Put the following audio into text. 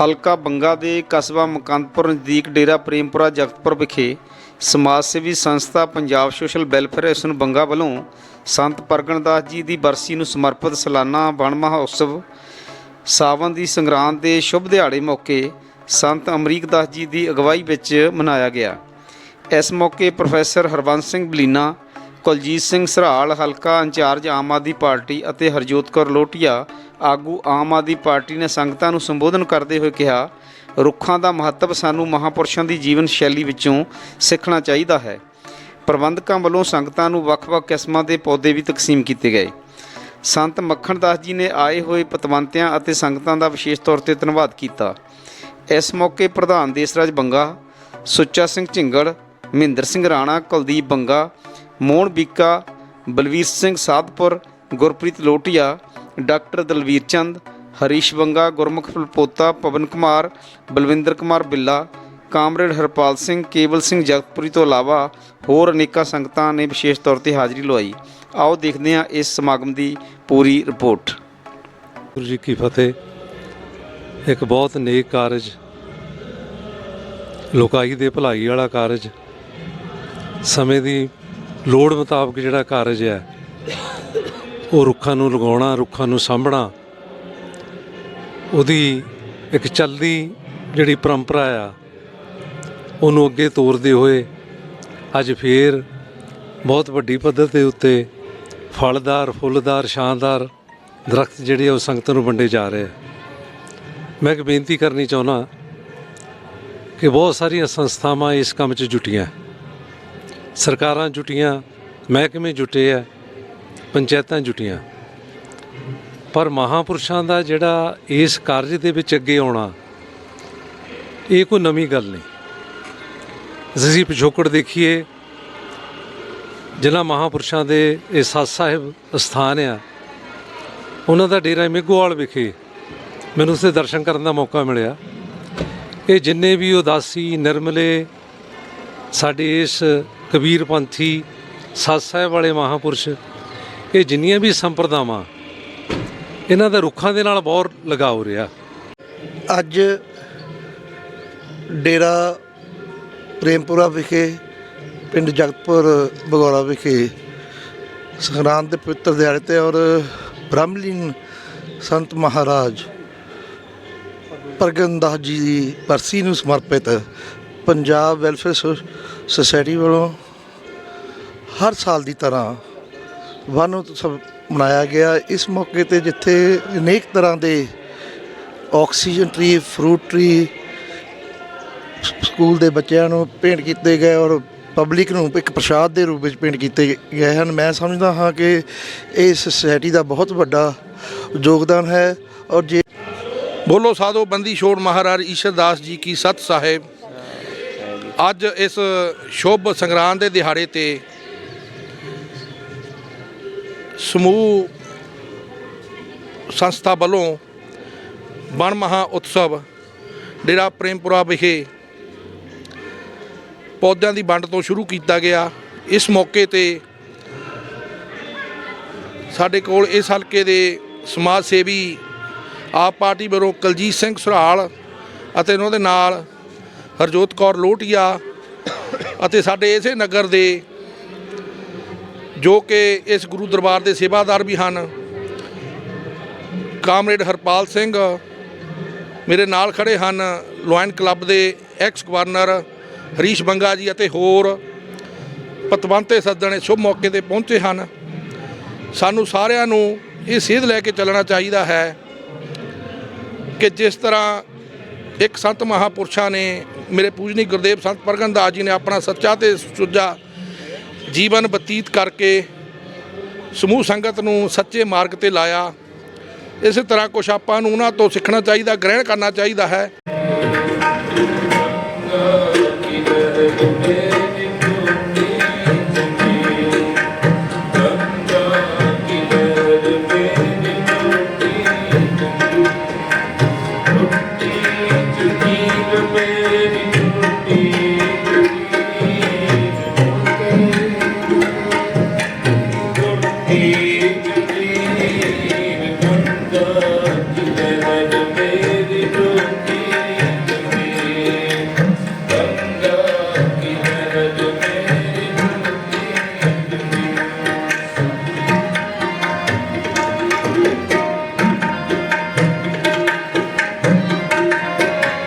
ਹਲਕਾ ਬੰਗਾ ਦੇ ਕਸਬਾ ਮਕੰਦਪੁਰ ਨਜ਼ਦੀਕ ਡੇਰਾ ਪ੍ਰੇਮਪੁਰਾ ਜਗਤਪੁਰ ਵਿਖੇ ਸਮਾਜ ਸੇਵੀ ਸੰਸਥਾ Punjab social welfare association Banga ਵੱਲੋਂ ਸੰਤ ਪਰਗਣ ਦਾਸ ਜੀ ਦੀ ਬਰਸੀ ਨੂੰ ਸਮਰਪਿਤ ਸਾਲਾਨਾ ਵਣ ਮਹੋਤਸਵ ਸਾਵਨ ਦੀ ਸੰਗਰਾਂਦ ਦੇ ਸ਼ੁਭ ਦਿਹਾੜੇ ਮੌਕੇ ਸੰਤ ਅਮਰੀਕ ਦਾਸ ਜੀ ਦੀ ਅਗਵਾਈ ਵਿੱਚ ਮਨਾਇਆ ਗਿਆ। ਇਸ ਮੌਕੇ ਪ੍ਰੋਫੈਸਰ ਹਰਬੰਸ ਸਿੰਘ ਬਲੀਨਾ ਕੁਲਜੀਤ ਸਿੰਘ ਸਰਾਲ, ਹਲਕਾ ਇੰਚਾਰਜ ਆਮ ਆਦਮੀ ਪਾਰਟੀ ਅਤੇ ਹਰਜੋਤ ਕੌਰ ਲੋਟੀਆ ਆਗੂ ਆਮ ਆਦਮੀ ਪਾਰਟੀ ਨੇ ਸੰਗਤਾਂ ਨੂੰ ਸੰਬੋਧਨ ਕਰਦੇ ਹੋਏ ਕਿਹਾ, ਰੁੱਖਾਂ ਦਾ ਮਹੱਤਵ ਸਾਨੂੰ ਮਹਾਪੁਰਸ਼ਾਂ ਦੀ ਜੀਵਨ ਸ਼ੈਲੀ ਵਿੱਚੋਂ ਸਿੱਖਣਾ ਚਾਹੀਦਾ ਹੈ। ਪ੍ਰਬੰਧਕਾਂ ਵੱਲੋਂ ਸੰਗਤਾਂ ਨੂੰ ਵੱਖ-ਵੱਖ ਕਿਸਮਾਂ ਦੇ ਪੌਦੇ ਵੀ ਤਕਸੀਮ ਕੀਤੇ ਗਏ। ਸੰਤ ਮੱਖਣ ਦਾਸ ਜੀ ਨੇ ਆਏ ਹੋਏ ਪਤਵੰਤਿਆਂ ਅਤੇ ਸੰਗਤਾਂ ਦਾ ਵਿਸ਼ੇਸ਼ ਤੌਰ ਤੇ ਧੰਨਵਾਦ ਕੀਤਾ। ਇਸ ਮੌਕੇ ਪ੍ਰਧਾਨ ਦੇਸਰਾਜ ਬੰਗਾ, ਸੁੱਚਾ ਸਿੰਘ ਝਿੰਗੜ, ਮਹਿੰਦਰ ਸਿੰਘ ਰਾਣਾ, ਕੁਲਦੀਪ ਬੰਗਾ ਮੋਹਨ ਬੀਕਾ, ਬਲਵੀਰ ਸਿੰਘ ਸਾਧਪੁਰ, ਗੁਰਪ੍ਰੀਤ ਲੋਟੀਆ, ਡਾਕਟਰ ਦਲਵੀਰ ਚੰਦ, ਹਰੀਸ਼ ਬੰਗਾ ਗੁਰਮੁਖ ਫਲਪੋਤਾ ਪਵਨ ਕੁਮਾਰ, ਬਲਵਿੰਦਰ ਕੁਮਾਰ ਬਿੱਲਾ, ਕਾਮਰੇਡ ਹਰਪਾਲ ਸਿੰਘ, ਕੇਵਲ ਸਿੰਘ ਜਗਤਪੁਰੀ ਤੋਂ ਇਲਾਵਾ ਹੋਰ ਅਨੇਕਾਂ ਸੰਗਤਾਂ ਨੇ ਵਿਸ਼ੇਸ਼ ਤੌਰ ਤੇ ਹਾਜ਼ਰੀ ਲਵਾਈ। ਆਓ ਦੇਖਦੇ ਹਾਂ ਇਸ ਸਮਾਗਮ ਦੀ ਪੂਰੀ ਰਿਪੋਰਟ। ਗੁਰੂ ਜੀ ਕੀ ਫਤਿਹ। ਇੱਕ ਬਹੁਤ ਨੇਕ ਕਾਰਜ, ਲੋਕਾਈ ਦੇ ਭਲਾਈ ਵਾਲਾ ਕਾਰਜ ਸਮੇਂ ਦੀ ਲੋੜ ਮੁਤਾਬਕ ਜਿਹੜਾ ਕਾਰਜ ਹੈ, ਉਹ ਰੁੱਖਾਂ ਨੂੰ ਲਗਾਉਣਾ, ਰੁੱਖਾਂ ਨੂੰ ਸਾਂਭਣਾ, ਉਹਦੀ ਇੱਕ ਚੱਲਦੀ ਜਿਹੜੀ ਪਰੰਪਰਾ ਆ, ਉਹਨੂੰ ਅੱਗੇ ਤੋਰਦੇ ਹੋਏ ਅੱਜ ਫੇਰ ਬਹੁਤ ਵੱਡੀ ਪੱਧਰ ਦੇ ਉੱਤੇ ਫਲਦਾਰ, ਫੁੱਲਦਾਰ, ਸ਼ਾਨਦਾਰ ਦਰਖਤ ਜਿਹੜੇ ਆ ਉਹ ਸੰਗਤ ਨੂੰ ਵੰਡੇ ਜਾ ਰਹੇ ਮੈਂ ਇੱਕ ਬੇਨਤੀ ਕਰਨੀ ਚਾਹੁੰਦਾ ਕਿ ਬਹੁਤ ਸਾਰੀਆਂ ਸੰਸਥਾਵਾਂ ਇਸ ਕੰਮ 'ਚ ਜੁਟੀਆਂ। ਸਰਕਾਰਾਂ ਜੁਟੀਆਂ, ਮਹਿਕਮੇ ਜੁਟੇ ਆ ਪੰਚਾਇਤਾਂ ਜੁਟੀਆਂ। ਪਰ ਮਹਾਪੁਰਸ਼ਾਂ ਦਾ ਜਿਹੜਾ ਇਸ ਕਾਰਜ ਦੇ ਵਿੱਚ ਅੱਗੇ ਆਉਣਾ, ਇਹ ਕੋਈ ਨਵੀਂ ਗੱਲ ਨਹੀਂ। ਅਸੀਂ ਪਿਛੋਕੜ ਦੇਖੀਏ, ਜਿਨ੍ਹਾਂ ਮਹਾਪੁਰਸ਼ਾਂ ਦੇ ਇਹ ਸਤ ਸਾਹਿਬ ਸਥਾਨ ਆ, ਉਹਨਾਂ ਦਾ ਡੇਰਾ ਮੇਘੋਵਾਲ ਵਿਖੇ ਮੈਨੂੰ ਉਸੇ ਦਰਸ਼ਨ ਕਰਨ ਦਾ ਮੌਕਾ ਮਿਲਿਆ। ਇਹ ਜਿੰਨੇ ਵੀ ਉਦਾਸੀ, ਨਿਰਮਲੇ ਸਾਡੇ ਇਸ ਕਬੀਰ ਪੰਥੀ, ਸਤ ਸਾਹਿਬ ਵਾਲੇ ਮਹਾਪੁਰਸ਼, ਇਹ ਜਿੰਨੀਆਂ ਵੀ ਸੰਪਰਦਾਵਾਂ, ਇਹਨਾਂ ਦਾ ਰੁੱਖਾਂ ਦੇ ਨਾਲ ਬਹੁਤ ਲਗਾਓ ਰਿਹਾ। ਅੱਜ ਡੇਰਾ ਪ੍ਰੇਮਪੁਰਾ ਵਿਖੇ, ਪਿੰਡ ਜਗਤਪੁਰ ਬਗੌੜਾ ਵਿਖੇ ਸੰਗਰਾਂਦ ਦੇ ਪਵਿੱਤਰ ਦਿਹਾੜੇ ਤੇ ਔਰ ਬ੍ਰਹਮਲੀਨ ਸੰਤ ਮਹਾਰਾਜ ਪ੍ਰਗਨ ਦਾਸ ਜੀ ਦੀ ਬਰਸੀ ਨੂੰ ਸਮਰਪਿਤ ਪੰਜਾਬ ਵੈਲਫੇਅਰ ਸੋ- ਸੁਸਾਇਟੀ ਵੱਲੋਂ ਹਰ ਸਾਲ ਦੀ ਤਰ੍ਹਾਂ ਵਨ ਉਤਸਵ ਮਨਾਇਆ ਗਿਆ। ਇਸ ਮੌਕੇ ਤੇ ਜਿੱਥੇ ਅਨੇਕ ਤਰ੍ਹਾਂ ਦੇ oxygen tree, fruit tree school ਦੇ ਬੱਚਿਆਂ ਨੂੰ ਭੇਂਟ ਕੀਤੇ ਗਏ ਔਰ ਪਬਲਿਕ ਨੂੰ ਇੱਕ ਪ੍ਰਸ਼ਾਦ ਦੇ ਰੂਪ ਵਿੱਚ ਭੇਂਟ ਕੀਤੇ ਗਏ ਹਨ। ਮੈਂ ਸਮਝਦਾ ਹਾਂ ਕਿ ਇਹ ਸੁਸਾਇਟੀ ਦਾ ਬਹੁਤ ਵੱਡਾ ਯੋਗਦਾਨ ਹੈ ਔਰ ਜੇ ਬੋਲੋ ਸਾਧੋ ਬੰਦੀ ਛੋੜ ਮਹਾਰਾਜ ਈਸ਼ਰ ਦਾਸ ਜੀ ਕੀ ਸਤ ਸਾਹਿਬ। ਅੱਜ ਇਸ ਸ਼ੁਭ ਸੰਗਰਾਂਦ ਦੇ ਦਿਹਾੜੇ ਤੇ ਸਮੂਹ ਸੰਸਥਾ ਵੱਲੋਂ ਬਣ ਮਹਾ ਉਤਸਵ, ਡੇਰਾ ਪ੍ਰੇਮਪੁਰਾ ਵਿਖੇ ਪੌਦਿਆਂ ਦੀ ਵੰਡ ਤੋਂ ਸ਼ੁਰੂ ਕੀਤਾ ਗਿਆ। ਇਸ ਮੌਕੇ ਤੇ ਸਾਡੇ ਕੋਲ ਇਸ ਹਲਕੇ ਦੇ ਸਮਾਜ ਸੇਵੀ, ਆਪ ਪਾਰਟੀ ਵੱਲੋਂ ਕੁਲਜੀਤ ਸਿੰਘ ਸੁਰਾਲ ਅਤੇ ਉਹਨਾਂ ਦੇ ਨਾਲ ਹਰਜੋਤ ਕੌਰ ਲੋਟੀਆ ਅਤੇ ਸਾਡੇ ਇਸੇ ਨਗਰ ਦੇ ਜੋ ਕਿ ਇਸ ਗੁਰੂ ਦਰਬਾਰ ਦੇ ਸੇਵਾਦਾਰ ਵੀ ਹਨ। ਕਾਮਰੇਡ ਹਰਪਾਲ ਸਿੰਘ ਮੇਰੇ ਨਾਲ ਖੜੇ ਹਨ। ਲੋਇਨ ਕਲੱਬ ਦੇ ਐਕਸ ਗਵਰਨਰ ਹਰੀਸ਼ ਬੰਗਾ ਜੀ ਅਤੇ ਹੋਰ ਪਤਵੰਤੇ ਸੱਜਣ ਸ਼ੁਭ ਮੌਕੇ ਤੇ ਪਹੁੰਚੇ ਹਨ। ਸਾਨੂੰ ਸਾਰਿਆਂ ਨੂੰ ਇਹ ਸੇਧ ਲੈ ਕੇ ਚੱਲਣਾ ਚਾਹੀਦਾ ਹੈ ਕਿ ਜਿਸ ਤਰ੍ਹਾਂ ਇੱਕ ਸੰਤ ਮਹਾਪੁਰਸ਼ਾਂ ਨੇ ਮੇਰੇ ਪੂਜਨੀ ਗੁਰਦੇਵ ਸੰਤ ਪ੍ਰਗਨ ਦਾਸ ਜੀ ਨੇ ਆਪਣਾ ਸੱਚਾ ਤੇ ਸੁੱਜਾ ਜੀਵਨ ਬਤੀਤ ਕਰਕੇ ਸਮੂਹ ਸੰਗਤ ਨੂੰ ਸੱਚੇ ਮਾਰਗ ਤੇ ਲਾਇਆ। ਇਸੇ ਤਰ੍ਹਾਂ ਕੁਛ ਆਪਾਂ ਨੂੰ ਉਹਨਾਂ ਤੋਂ ਸਿੱਖਣਾ ਚਾਹੀਦਾ, ਗ੍ਰਹਿਣ ਕਰਨਾ ਚਾਹੀਦਾ ਹੈ।